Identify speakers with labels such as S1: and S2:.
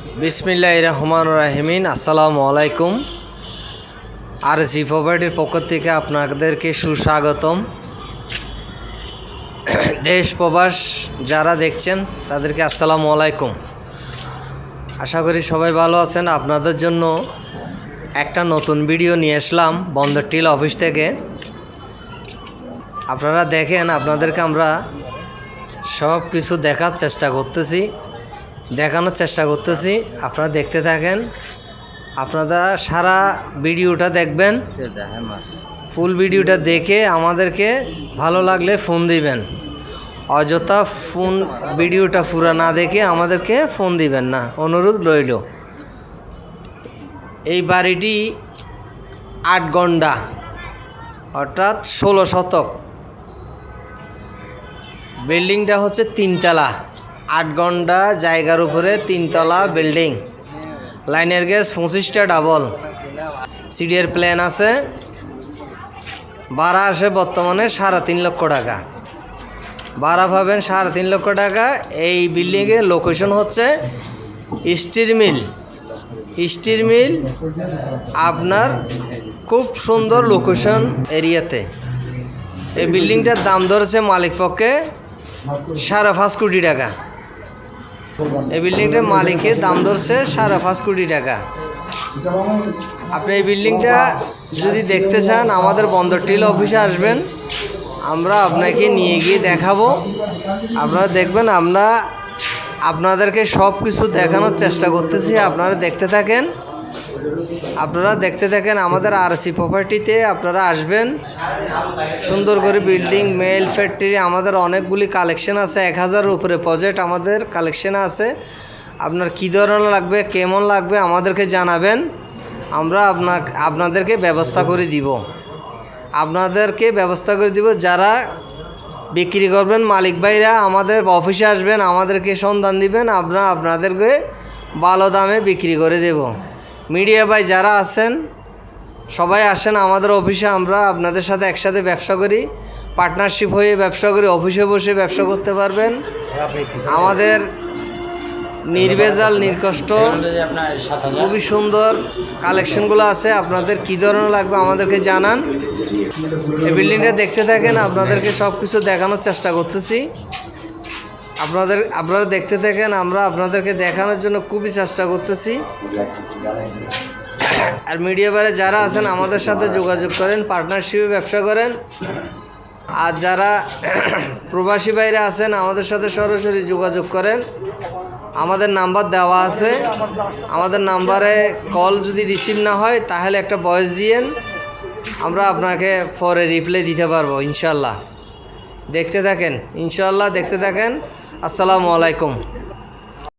S1: বিসমিল্লাহ রহমান রাহিমিন আসসালামু আলাইকুম। আর জি প্রপার্টির পক্ষ থেকে আপনাদেরকে সুস্বাগতম। দেশ, প্রবাস যারা দেখছেন, তাদেরকে আসসালামু আলাইকুম। আশা করি সবাই ভালো আছেন। আপনাদের জন্য একটা নতুন ভিডিও নিয়ে আসলাম বন্দর টিল অফিস থেকে। আপনারা দেখেন, আপনাদেরকে আমরা সব কিছু দেখার চেষ্টা করতেছি। দেখানোর চেষ্টা করতেছি। আপনারা দেখতে থাকেন। আপনারা সারা ভিডিওটা দেখবেন। ফুল ভিডিওটা দেখে আমাদেরকে ভালো লাগলে ফোন দিবেন। অযথা ফোন ভিডিওটা পুরা না দেখে আমাদেরকে ফোন দিবেন না। অনুরোধ রইল। এই বাড়িটি আট গন্ডা, অর্থাৎ ষোলো শতক। বিল্ডিংটা হচ্ছে তিনতলা। আট ঘণ্টা জায়গার উপরে তিনতলা বিল্ডিং। লাইনের গ্যাস পঁচিশটা ডাবল। সিডিএর প্ল্যান আছে। ভাড়া আসে বর্তমানে সাড়ে তিন লক্ষ টাকা। ভাড়া পাবেন সাড়ে তিন লক্ষ টাকা। এই বিল্ডিংয়ের লোকেশন হচ্ছে স্টিল মিল। স্টিল মিল আপনার খুব সুন্দর লোকেশন এরিয়াতে। এই বিল্ডিংটার দাম ধরেছে মালিক পক্ষে সাড়ে পাঁচ কোটি টাকা। এই বিল্ডিংটার মালিকের দাম ধরছে সাড়ে পাঁচ কোটি টাকা। আপনি এই বিল্ডিংটা যদি দেখতে চান, আমাদের বন্দর টিল অফিসে আসবেন। আমরা আপনাকে নিয়ে গিয়ে দেখাবো। আপনারা দেখবেন, আমরা আপনাদেরকে সব কিছু দেখানোর চেষ্টা করতেছি। আপনারা দেখতে থাকেন। আপনারা দেখতে থাকেন আমাদের আরসি প্রপার্টিতে আপনারা আসবেন। সুন্দর করে বিল্ডিং মেল ফ্যাক্টরি আমাদের অনেকগুলি কালেকশন আছে। এক হাজারের উপরে প্রজেক্ট আমাদের কালেকশন আছে। আপনার কী ধরনের লাগবে, কেমন লাগবে, আমাদেরকে জানাবেন। আমরা আপনা আপনাদেরকে ব্যবস্থা করে দিব। আপনাদেরকে ব্যবস্থা করে দিব, যারা বিক্রি করবেন, মালিক ভাইরা আমাদের অফিসে আসবেন, আমাদেরকে সন্ধান দিবেন, আমরা আপনাদেরকে ভালো দামে বিক্রি করে দেব। মিডিয়া ভাই যারা আছেন, সবাই আসেন আমাদের অফিসে, আমরা আপনাদের সাথে একসাথে ব্যবসা করি। পার্টনারশিপ হয়ে ব্যবসা করি, অফিসে বসে ব্যবসা করতে পারবেন। আমাদের নির্ভেজাল নির্কষ্ট খুবই সুন্দর কালেকশনগুলো আছে। আপনাদের কী ধরনের লাগবে আমাদেরকে জানান। এই বিল্ডিংটা দেখতে থাকেন, আপনাদেরকে সব কিছু দেখানোর চেষ্টা করতেছি। আপনাদের, আপনারা দেখতে থাকেন, আমরা আপনাদেরকে দেখানোর জন্য খুবই চেষ্টা করতেছি। আর মিডিয়া বাইরে যারা আছেন, আমাদের সাথে যোগাযোগ করেন পার্টনারশিপে ব্যবসা করেন। আর যারা প্রবাসী বাইরে আছেন, আমাদের সাথে সরাসরি যোগাযোগ করেন। আমাদের নাম্বার দেওয়া আছে। আমাদের নাম্বারে কল যদি রিসিভ না হয়, তাহলে একটা ভয়েস দিয়েন। আমরা আপনাকে পরে রিপ্লাই দিতে পারব, ইনশাল্লাহ। দেখতে থাকেন, ইনশাল্লাহ দেখতে থাকেন। আসসালামু আলাইকুম।